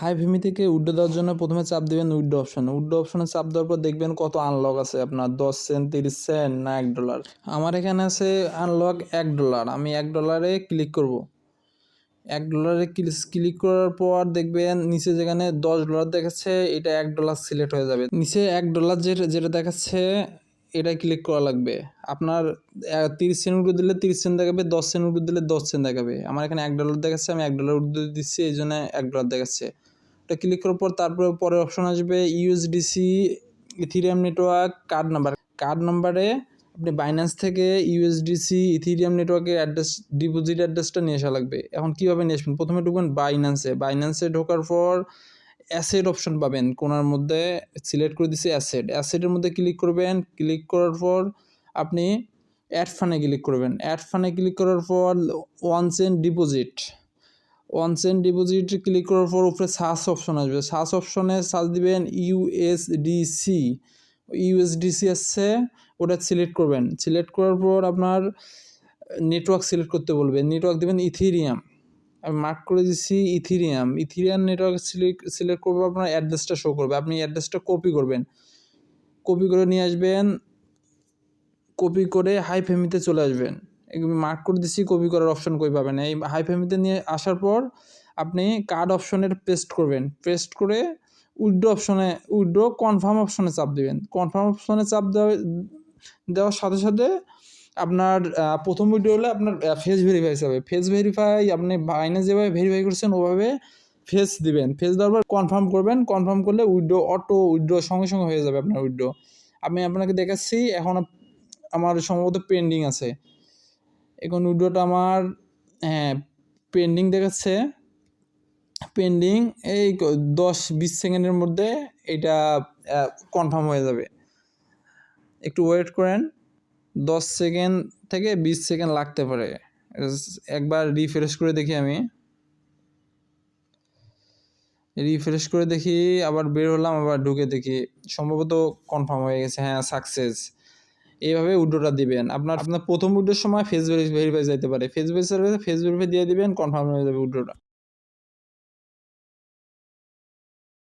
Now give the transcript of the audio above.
High ভেমি থেকে উড্ডো দেওয়ার জন্য প্রথমে চাপ দেবেন উড্ডো অপশনে। উড্ডো অপশনে চাপ দেওয়ার পর দেখবেন কত আনলক আছে আপনার। দশ সেন্ট, তিরিশ সেন্ট না এক ডলার আমার এখানে আছে আনলক এক ডলার আমি এক ডলারে ক্লিক করব। এক ডলারে ক্লিক করার পর দেখবেন নিচে যেখানে দশ ডলার দেখাচ্ছে, এটা এক ডলার সিলেক্ট হয়ে যাবে। নিচে এক ডলার যেটা যেটা দেখাচ্ছে এটা ক্লিক করা লাগবে। আপনার তিরিশ সেন্ট উঠে দিলে তিরিশ সেন্ট দেখাবে, দশ সেন্ট উঠে দিলে দশ সেন্ট দেখাবে। আমার এখানে এক ডলার দেখাচ্ছে, আমি এক ডলার উঠে দিচ্ছি, এই জন্য এক ডলার দেখাচ্ছে। এটা ক্লিক করার পর তারপরে পরের অপশন আসবে USDC Ethereum network card number card নাম্বারে আপনি বাইন্যান্স থেকে ইউএসডিসি ইথিরিয়াম নেটওয়ার্কের অ্যাড্রেস ডিপোজিট অ্যাড্রেসটা নিয়ে আসা লাগবে। এখন কীভাবে নিয়ে আসবেন? প্রথমে ঢুকবেন বাইন্যান্সে বাইন্যান্সে ঢোকার পর অ্যাসেট অপশন পাবেন। কোনার মধ্যে সিলেক্ট করে দিছি অ্যাসেড অ্যাসেডের মধ্যে ক্লিক করবেন। ক্লিক করার পর আপনি অ্যাড ফানে ক্লিক করবেন। অ্যাড ফানে ক্লিক করার পর one cent deposit one cent deposit click করার পর উপরে সার্চ অপশন আসবে। সার্চ অপশনে সার্চ দিবেন ইউএসডিসি ইউএসডিসি আসছে ওটা সিলেক্ট করবেন। সিলেক্ট করার পর আপনার নেটওয়ার্ক সিলেক্ট করতে বলবে। নেটওয়ার্ক দেবেন ইথিরিয়াম আমি মার্ক করে দিচ্ছি Ethereum Ethereum network select select করব আপনার অ্যাড্রেসটা শো করবে। আপনি অ্যাড্রেসটা কপি করবেন। কপি করে নিয়ে আসবেন। কপি করে হাই ফেমিতে চলে আসবেন। মার্ক করে দিচ্ছি কপি করার অপশন কই পাবেন? এই হাই ফেমিতে নিয়ে আসার পর আপনি কার্ড অপশনের পেস্ট করবেন। পেস্ট করে উইড্রো অপশনে উইড্রো কনফার্ম অপশনে চাপ দেবেন। কনফার্ম অপশনে চাপ দেওয়া, দেওয়ার সাথে সাথে আপনার প্রথম ভিডিও হলে আপনার ফেস ভেরিফাই হবে ফেস ভেরিফাই আপনি বাইনে যেভাবে ভেরিফাই করছেন, ওভাবে ফেস দিবেন। ফেস দেওয়ার পর কনফার্ম করবেন। কনফার্ম করলে উইড্রো অটো উইড্রো সঙ্গে সঙ্গে হয়ে যাবে আপনার উইড্রো আমি আপনাকে দেখাচ্ছি, এখন আমার সম্ভবত পেন্ডিং আছে। এখন উইড্রোটা আমার হ্যাঁ পেন্ডিং দেখাচ্ছে। পেন্ডিং এই দশ বিশ সেকেন্ডের মধ্যে এটা কনফার্ম হয়ে যাবে। একটু ওয়েট করেন। দশ সেকেন্ড থেকে বিশ সেকেন্ড লাগতে পারে। একবার রিফ্রেশ করে দেখি আমি। রিফ্রেশ করে দেখি, আবার বের হলাম, আবার ঢুকে দেখি। সম্ভবত কনফার্ম হয়ে গেছে হ্যাঁ সাকসেস এইভাবে উড্রোটা দিবেন। আপনার আপনার প্রথম উড্রোর সময় ফেস ভেরিফাই যাইতে পারে। ফেস ভেরিফাই ফেস ভেরিফাই দিয়ে দিবেন কনফার্ম হয়ে যাবে উড্রোটা